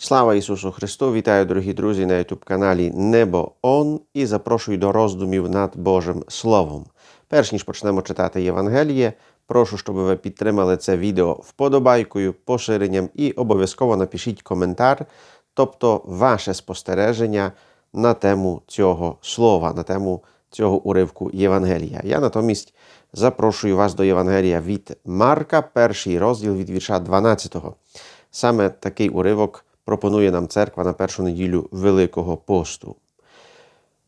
Слава Ісусу Христу! Вітаю, дорогі друзі, на youtube каналі Небо Он і запрошую до роздумів над Божим Словом. Перш ніж почнемо читати Євангеліє, прошу, щоб ви підтримали це відео вподобайкою, поширенням і обов'язково напишіть коментар, тобто ваше спостереження на тему цього слова, на тему цього уривку Євангелія. Я натомість запрошую вас до Євангелія від Марка, перший розділ від вірша 12. Саме такий уривок пропонує нам церква на першу неділю Великого посту.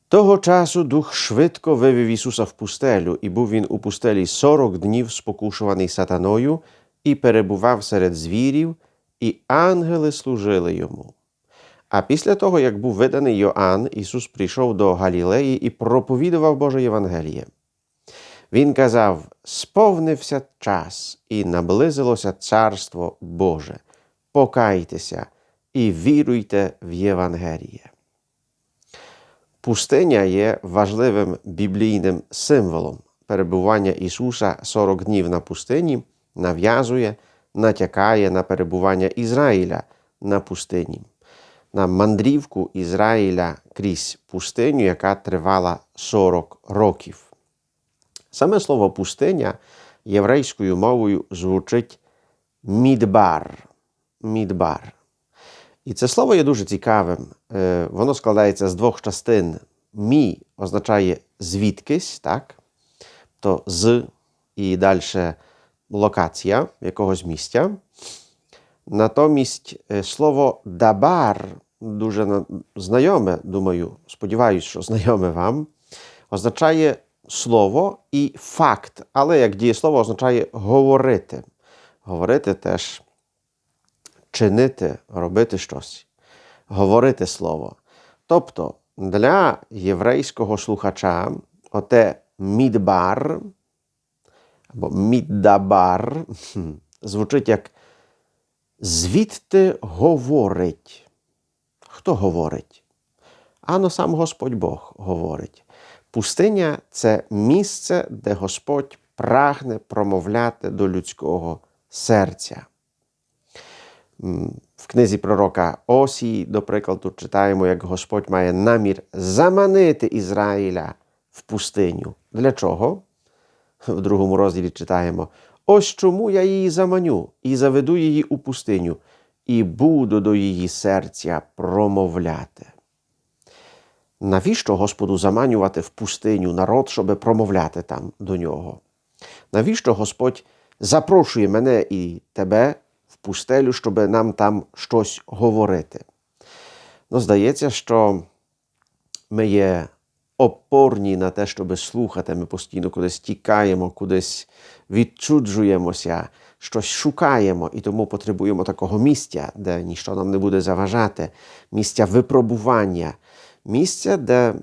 Того часу дух швидко вивів Ісуса в пустелю, і був він у пустелі сорок днів спокушуваний сатаною, і перебував серед звірів, і ангели служили йому. А після того, як був виданий Йоанн, Ісус прийшов до Галілеї і проповідував Боже Євангеліє. Він казав: сповнився час, і наблизилося Царство Боже. Покайтеся і віруйте в Євангеліє. Пустиня є важливим біблійним символом. Перебування Ісуса 40 днів на пустині нав'язує, натякає на перебування Ізраїля на пустині, на мандрівку Ізраїля крізь пустиню, яка тривала 40 років. Саме слово пустиня єврейською мовою звучить мідбар. Мідбар. І це слово є дуже цікавим. Е, Воно складається з двох частин. Мі означає звідкись, так? То з і далі локація якогось місця. Натомість е, слово дабар дуже знайоме, думаю, сподіваюся, що знайоме вам, означає слово і факт, але як дієслово означає говорити. Говорити теж чинити, робити щось, говорити слово. Тобто для єврейського слухача оте мідбар або міддабар звучить як звідти говорить. Хто говорить? Ано сам Господь Бог говорить. Пустиня це місце, де Господь прагне промовляти до людського серця. В книзі пророка Осії, до прикладу, читаємо, як Господь має намір заманити Ізраїля в пустиню. Для чого? В другому розділі читаємо: Ось чому я її заманю і заведу її у пустиню, і буду до її серця промовляти. Навіщо Господу заманювати в пустиню народ, щоб промовляти там до нього? Навіщо Господь запрошує мене і тебе пустелю, щоб нам там щось говорити? Ну, здається, що ми є опорні на те, щоб слухати. Ми постійно кудись тікаємо, кудись відчуджуємося, щось шукаємо і тому потребуємо такого місця, де ніщо нам не буде заважати, місця випробування, місця, де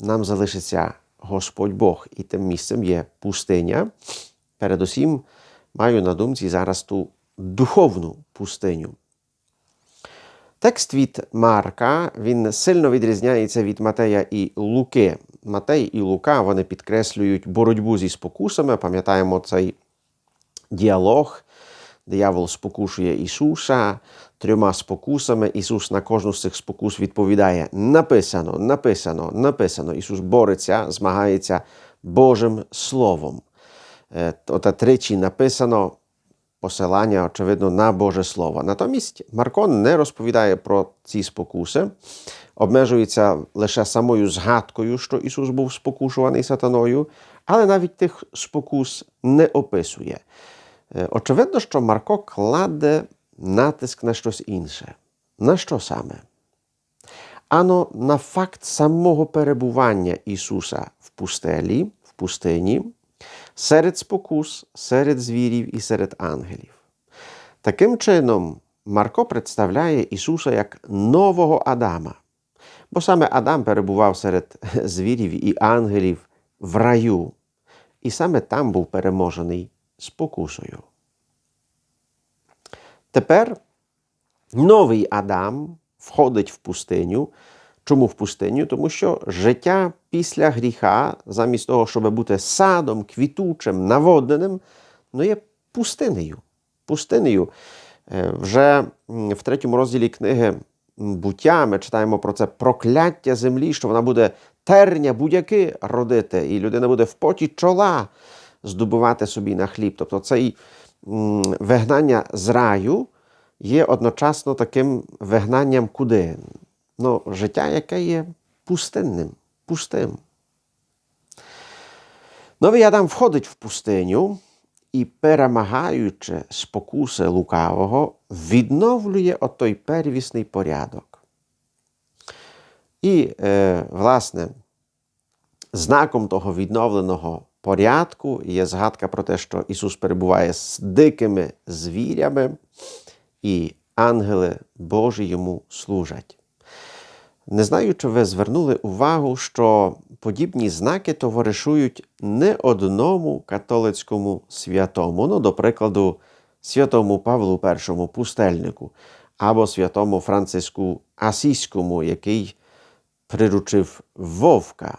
нам залишиться Господь Бог. І тим місцем є пустиня. Передусім, маю на думці зараз ту духовну пустиню. Текст від Марка він сильно відрізняється від Матея і Луки. Матей і Лука вони підкреслюють боротьбу зі спокусами. Пам'ятаємо цей діалог. Диявол спокушує Ісуса трьома спокусами. Ісус на кожну з цих спокус відповідає: написано, написано, написано. Ісус бореться, змагається Божим Словом. Е, Ота тричі написано посилання, очевидно, на Боже Слово. Натомість Маркон не розповідає про ці спокуси, обмежується лише самою згадкою, що Ісус був спокушуваний сатаною, але навіть тих спокус не описує. Е, Очевидно, що Марко кладе натиск на щось інше. На що саме? Ано на факт самого перебування Ісуса в пустелі, в пустині, серед спокус, серед звірів і серед ангелів. Таким чином, Марко представляє Ісуса як нового Адама, бо саме Адам перебував серед звірів і ангелів в раю, і саме там був переможений спокусою. Тепер новий Адам входить в пустиню. Чому в пустиню? Тому що життя після гріха, замість того, щоб бути садом, квітучим, наводненим, ну є пустинею. Пустинею. Е, Вже в третьому розділі книги буття ми читаємо про це прокляття землі, що вона буде терня, будь-яки родити, і людина буде в поті чола здобувати собі на хліб. Тобто цей м, вигнання з раю є одночасно таким вигнанням куди? Ну, життя, яке є пустинним, пустим. Новий Адам входить в пустиню і, перемагаючи спокуси лукавого, відновлює отой первісний порядок. І, е, власне, знаком того відновленого порядку є згадка про те, що Ісус перебуває з дикими звірями, і ангели Божі йому служать. Не знаю, чи ви звернули увагу, що подібні знаки товаришують не одному католицькому святому, ну, до прикладу, святому Павлу І пустельнику, або святому Франциску Асійському, який приручив вовка.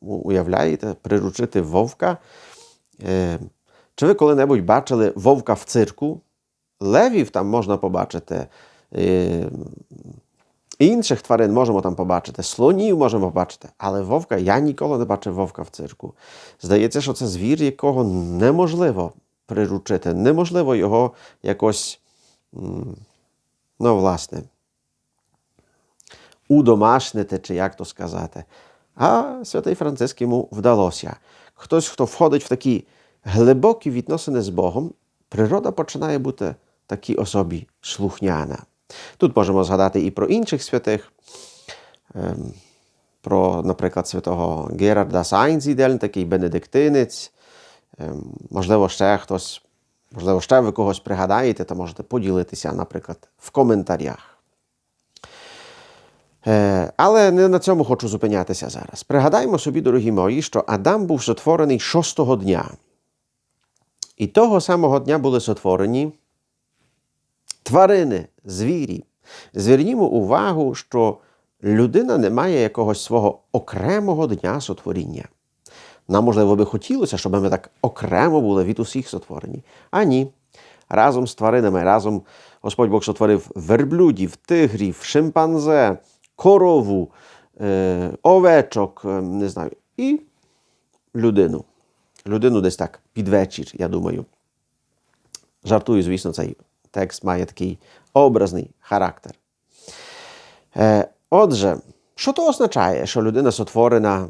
Уявляєте, приручити вовка. Е, Чи ви коли-небудь бачили вовка в цирку? Левів там можна побачити. Інших тварин можемо там побачити, слонів можемо побачити, але вовка я ніколи не бачив вовка в цирку. Здається, що це звір, якого неможливо приручити, неможливо його якось, ну, власне, удомашнити, чи як то сказати. А святий Франциск йому вдалося. Хтось, хто входить в такі глибокі відносини з Богом, природа починає бути такій особі слухняна. Тут можемо згадати і про інших святих, ем, про, наприклад, святого Герарда Сайнзідель, такий бенедиктинець. Ем, Можливо, ще хтось, можливо, ще ви когось пригадаєте, то можете поділитися, наприклад, в коментарях. Е, Але не на цьому хочу зупинятися зараз. Пригадаймо собі, дорогі мої, що Адам був сотворений шостого дня. І того самого дня були сотворені тварини, звірі. Звернімо увагу, що людина не має якогось свого окремого дня сотворіння. Нам, можливо, би хотілося, щоб ми так окремо були від усіх сотворені. А ні. Разом з тваринами, разом Господь Бог сотворив верблюдів, тигрів, шимпанзе, корову, е, овечок, е, не знаю, і людину. Людину десь так під вечір, я думаю. Жартую, звісно, цей текст має такий образний характер. Е, отже, що то означає, що людина сотворена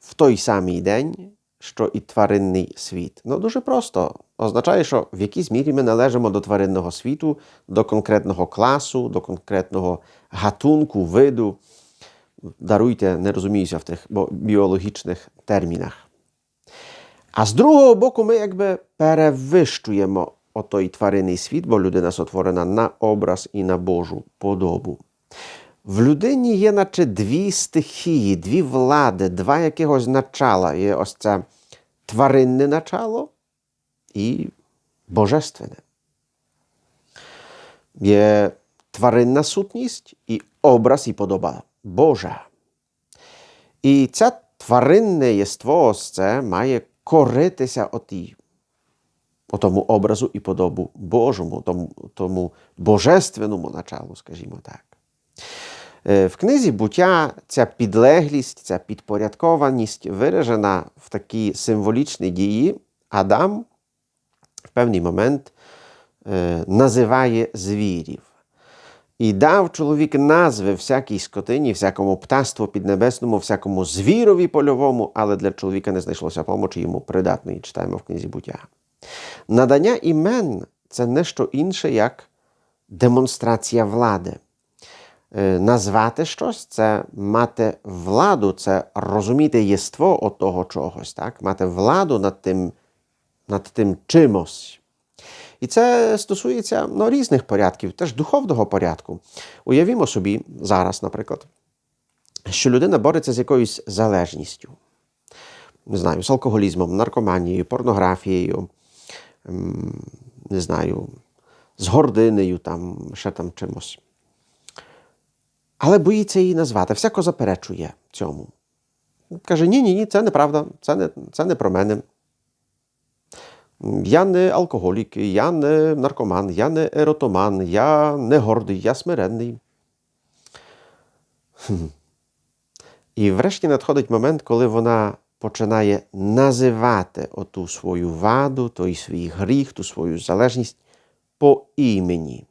в той самий день, що і тваринний світ? Ну, дуже просто. Означає, що в якійсь мірі ми належимо до тваринного світу, до конкретного класу, до конкретного гатунку, виду. Даруйте, не розуміюся в тих біологічних термінах. А з другого боку, ми якби перевищуємо отой тваринний світ, бо людина сотворена на образ і на Божу подобу. В людині є наче дві стихії, дві влади, два якогось начала. Є ось це тваринне начало і божественне. Є тваринна сутність і образ і подоба Божа. І це тваринне єство, ось це має коритися отій, тому образу і подобу Божому, тому, тому божественному началу, скажімо так. Е, В книзі буття ця підлеглість, ця підпорядкованість виражена в такій символічній дії. Адам в певний момент е, називає звірів. І дав чоловік назви всякій скотині, всякому птаству піднебесному, всякому звірові польовому, але для чоловіка не знайшлося помочі йому придатної, читаємо в книзі буття. Надання імен це не що інше, як демонстрація влади. Е, Назвати щось це мати владу, це розуміти єство от того чогось, так? мати владу над тим, над тим чимось. І це стосується ну, різних порядків, теж духовного порядку. Уявімо собі зараз, наприклад, що людина бореться з якоюсь залежністю, не знаю, з алкоголізмом, наркоманією, порнографією, не знаю, з гординею, там, ще там чимось. Але боїться її назвати, всяко заперечує цьому. Каже: ні, ні, ні, це неправда, це не, це не про мене. Я не алкоголік, я не наркоман, я не еротоман, я не гордий, я смиренний. І врешті надходить момент, коли вона починає називати оту свою ваду, той свій гріх, ту свою залежність по імені.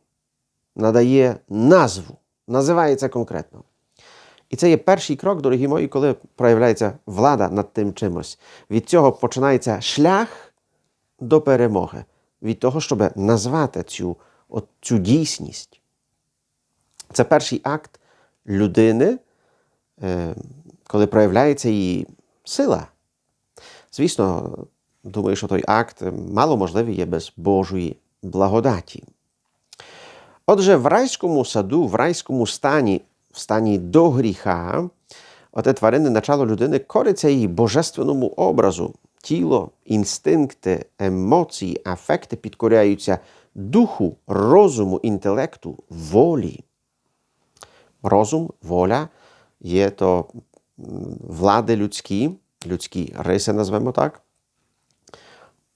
Надає назву, називає це конкретно. І це є перший крок, дорогі мої, коли проявляється влада над тим чимось. Від цього починається шлях до перемоги, від того, щоб назвати цю, от, цю дійсність. Це перший акт людини, е, коли проявляється її сила. Звісно, думаю, що той акт мало можливий є без Божої благодаті. Отже, в райському саду, в райському стані, в стані до гріха, оте тваринне начало людини кориться її божественному образу. Тіло, інстинкти, емоції, афекти підкоряються духу, розуму, інтелекту, волі. Розум, воля є то влади людські, людські риси, назвемо так,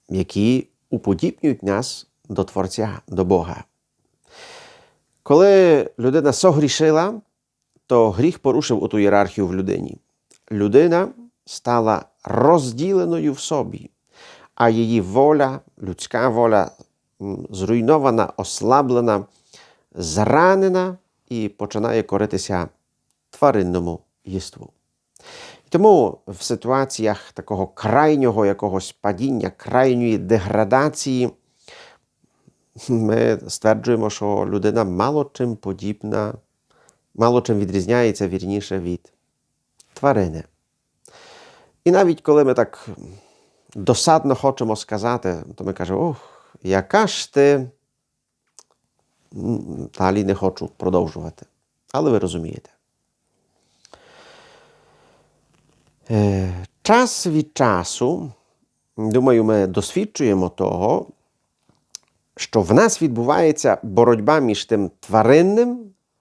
які уподібнюють нас до Творця, до Бога. Коли людина согрішила, то гріх порушив оту ієрархію в людині. Людина стала розділеною в собі, а її воля, людська воля зруйнована, ослаблена, зранена і починає коритися тваринному єству. Тому в ситуаціях такого крайнього якогось падіння, крайньої деградації, ми стверджуємо, що людина мало чим подібна, мало чим відрізняється вірніше від тварини. І навіть коли ми так досадно хочемо сказати, то ми кажемо, ох, яка ж ти далі не хочу продовжувати. Але ви розумієте. Час від часу, думаю, ми досвідчуємо того, що в нас відбувається боротьба між тим тваринним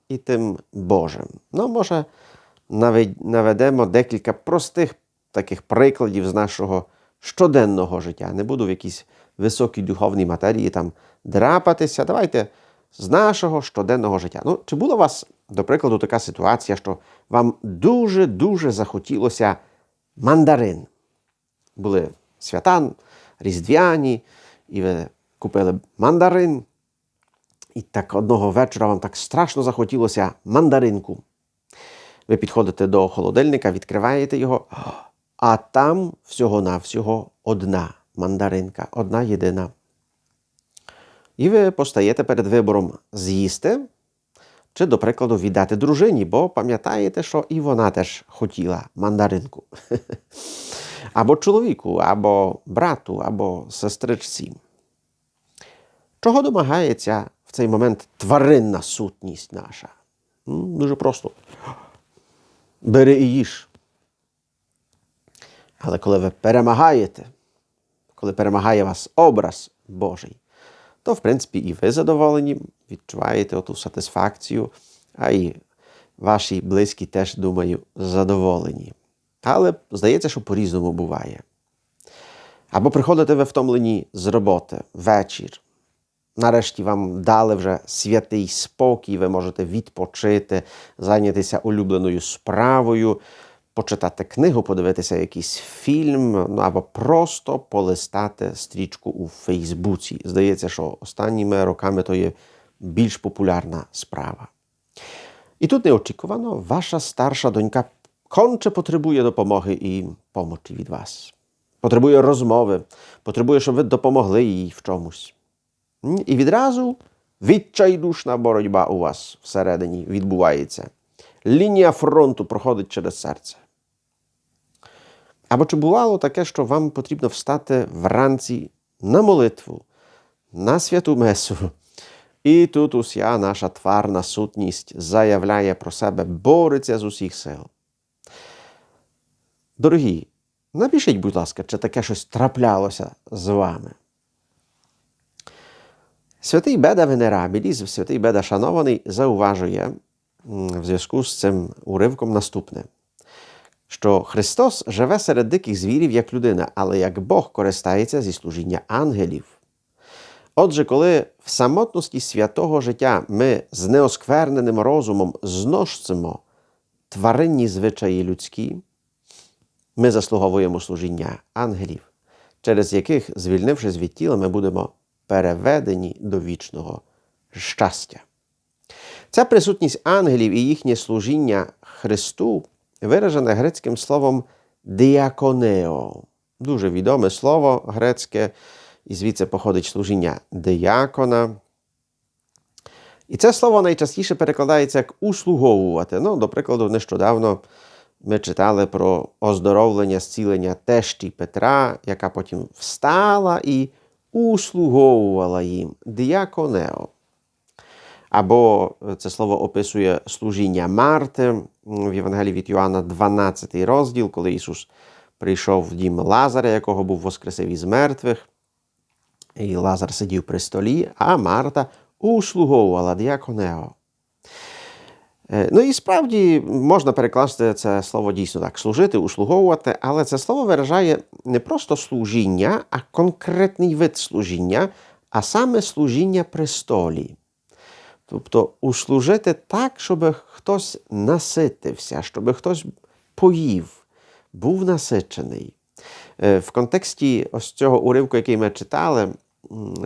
і тим Божим. Ну, може, наведемо декілька простих таких прикладів з нашого щоденного життя. Не буду в якійсь високій духовній матерії там драпатися. Давайте з нашого щоденного життя. Ну, Чи була у вас, до прикладу, така ситуація, що вам дуже-дуже захотілося мандарин? Були свята, різдвяні, і ви купили мандарин. І так одного вечора вам так страшно захотілося мандаринку. Ви підходите до холодильника, відкриваєте його, а там всього-навсього одна мандаринка, одна єдина. І ви постаєте перед вибором з'їсти, чи, до прикладу, віддати дружині, бо пам'ятаєте, що і вона теж хотіла мандаринку. Або чоловіку, або брату, або сестричці. Чого домагається в цей момент тваринна сутність наша? Дуже просто. Бери і їж. Але коли ви перемагаєте, коли перемагає вас образ Божий, то, в принципі, і ви задоволені, відчуваєте оту сатисфакцію, а і ваші близькі теж, думаю, задоволені. Але здається, що по-різному буває. Або приходите ви втомлені з роботи вечір. Нарешті вам дали вже святий спокій, ви можете відпочити, зайнятися улюбленою справою, почитати книгу, подивитися якийсь фільм, ну або просто полистати стрічку у Фейсбуці. Здається, що останніми роками то є більш популярна справа. І тут неочікувано ваша старша донька конче потребує допомоги і помочі від вас. Потребує розмови, потребує, щоб ви допомогли їй в чомусь. І відразу відчайдушна боротьба у вас всередині відбувається. Лінія фронту проходить через серце. Або чи бувало таке, що вам потрібно встати вранці на молитву, на святу Месу, і тут уся наша тварна сутність заявляє про себе, бореться з усіх сил. Дорогі, напишіть, будь ласка, чи таке щось траплялося з вами. Святий Беда Венерабіліс, святий Беда Шанований, зауважує в зв'язку з цим уривком наступне, що Христос живе серед диких звірів як людина, але як Бог користається зі служіння ангелів. Отже, коли в самотності святого життя ми з неоскверненим розумом зносимо тваринні звичаї людські, ми заслуговуємо служіння ангелів, через яких, звільнившись від тіла, ми будемо переведені до вічного щастя. Ця присутність ангелів і їхнє служіння Христу виражене грецьким словом діаконео. Дуже відоме слово грецьке, і звідси походить служіння диякона. І це слово найчастіше перекладається як услуговувати. Ну, до прикладу, нещодавно ми читали про оздоровлення, зцілення тещі Петра, яка потім встала і услуговувала їм діаконео. Або це слово описує служіння Марти в Євангелії від Йоанна 12 розділ, коли Ісус прийшов в дім Лазаря, якого був воскресив із мертвих. І Лазар сидів при столі, а Марта услуговувала діаконео. Е, Ну і справді можна перекласти це слово дійсно так: служити, услуговувати, але це слово виражає не просто служіння, а конкретний вид служіння, а саме служіння престолі. Тобто услужити так, щоб хтось наситився, щоб хтось поїв, був насичений. Е, В контексті ось цього уривку, який ми читали,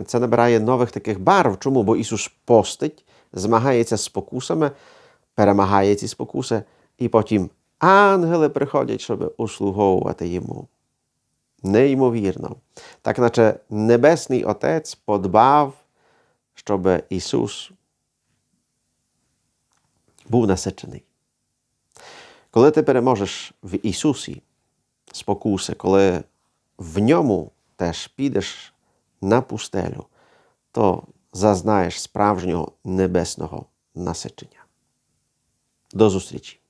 це набирає нових таких барв. Чому? Бо Ісус постить, змагається з спокусами, перемагає ці спокуси, і потім ангели приходять, щоб услуговувати йому. Неймовірно. Так наче Небесний Отець подбав, щоб Ісус був насичений. Коли ти переможеш в Ісусі спокуси, коли в ньому теж підеш на пустелю, то зазнаєш справжнього небесного насичення. До зустрічі!